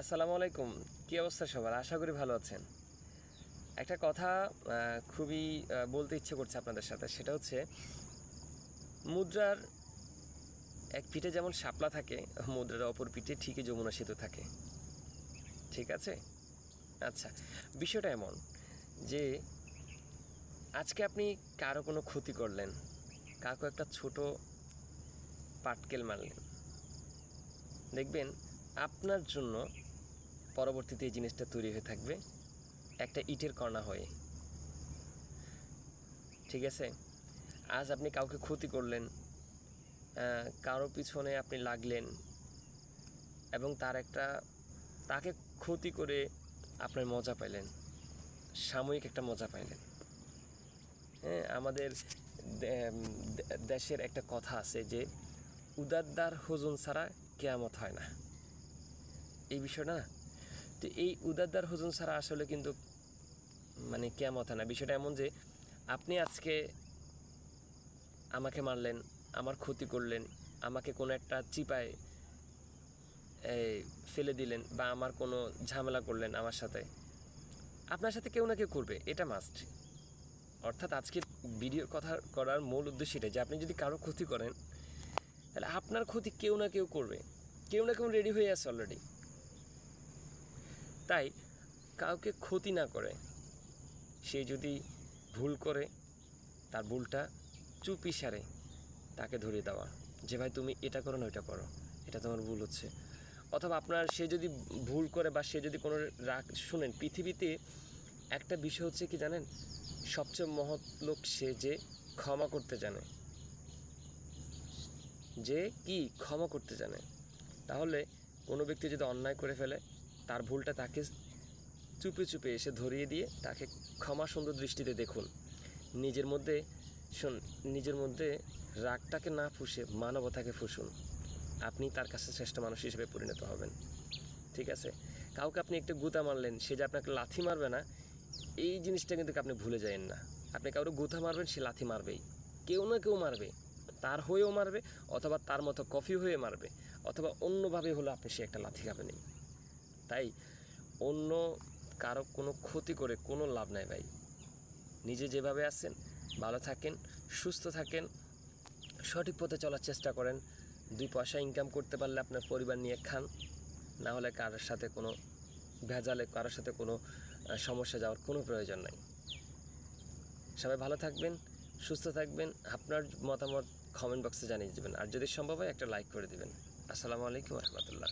আসসালামু আলাইকুম। কী অবস্থা সবার? আশা করি ভালো আছেন। একটা কথা খুবই বলতে ইচ্ছে করছে আপনাদের সাথে, সেটা হচ্ছে, মুদ্রার এক পিঠে যেমন শাপলা থাকে, মুদ্রার অপর পিঠে ঠিকই যমুনা সেতু থাকে। ঠিক আছে? আচ্ছা বিষয়টা এমন যে, আজকে আপনি কারও কোনো ক্ষতি করলেন, কাউকে একটা ছোট পাটকেল মারলেন। দেখবেন, আপনার জন্য পরবর্তীতে এই জিনিসটা তৈরি হয়ে থাকবে। একটা ইটের কণা হয়ে। ঠিক আছে? আজ আপনি কাউকে ক্ষতি করলেন কারও পিছনে আপনি লাগলেন এবং তার একটা, তাকে ক্ষতি করে আপনার মজা পাইলেন, সাময়িক একটা মজা পাইলেন। হ্যাঁ আমাদের দেশের একটা কথা আছে যে উদারদার হুজুন ছাড়া কেয়ামত হয় না। এই বিষয়টা না তো এই উদারদার হুজুন ছাড়া আসলে কিন্তু মানে কেয়ামত হয় না। বিষয়টা এমন যে, আপনি আজকে আমাকে মারলেন, আমার ক্ষতি করলেন, আমাকে কোনো একটা চিপায় ফেলে দিলেন বা আমার কোনো ঝামেলা করলেন আমার সাথে, আপনার সাথে কেউ না কেউ করবে, এটা মাস্ট অর্থাৎ আজকে ভিডিও কথা করার মূল উদ্দেশ্য এটা যে, আপনি যদি কারও ক্ষতি করেন, তাহলে আপনার ক্ষতি কেউ না কেউ করবে। কেউ না কেউ রেডি হয়ে আছে অলরেডি তাই কাউকে ক্ষতি না করে। সে যদি ভুল করে, তার ভুলটা চুপি সারে তাকে ধরিয়ে দেওয়া। যে, ভাই, তুমি এটা করো না, ওইটা করো। এটা তোমার ভুল হচ্ছে। অথবা আপনার সে যদি ভুল করে বা সে যদি কোনো রাগ, শুনেন, পৃথিবীতে একটা বিষয় হচ্ছে কি জানেন? সবচেয়ে মহৎ লোক সে যে ক্ষমা করতে জানে। যে কি ক্ষমা করতে জানে। তাহলে কোনো ব্যক্তি যদি অন্যায় করে ফেলে তার ভুলটা তাকে চুপে চুপে এসে ধরিয়ে দিয়ে তাকে ক্ষমা সুন্দর দৃষ্টিতে দেখুন। নিজের মধ্যে, শোন, নিজের মধ্যে রাগটাকে না ফুসে মানবতাকে ফুসুন আপনি তার কাছে শ্রেষ্ঠ মানুষ হিসেবে পরিণত হবেন। ঠিক আছে? কাউকে আপনি একটু গুতা মারলেন, সে যে আপনাকে লাথি মারবে না, এই জিনিসটা কিন্তু আপনি ভুলে যাবেন না। আপনি কারও গুথা মারবেন, সে লাথি মারবেই। কেউ না কেউ মারবে। তার হয়েও মারবে, অথবা তার মতো কফি হয়ে মারবে, অথবা অন্যভাবে হলো আপনি সে একটা লাথি খাবেনই। তাই অন্য কারও কোনো ক্ষতি করে কোনো লাভ নাই ভাই। নিজে যেভাবে আছেন, ভালো থাকেন, সুস্থ থাকেন, সঠিক পথে চলার চেষ্টা করেন। দুই পয়সা ইনকাম করতে পারলে আপনার পরিবার নিয়ে খান, না হলে কারোর সাথে কোনো ভেজালে, কারোর সাথে কোনো সমস্যা যাওয়ার কোনো প্রয়োজন নাই। সবাই ভালো থাকবেন, সুস্থ থাকবেন, আপনার মতামত কমেন্ট বক্সে জানিয়ে দেবেন। আর যদি সম্ভব হয় একটা লাইক করে দেবেন। আসসালামু আলাইকুম রহমতুল্লাহ।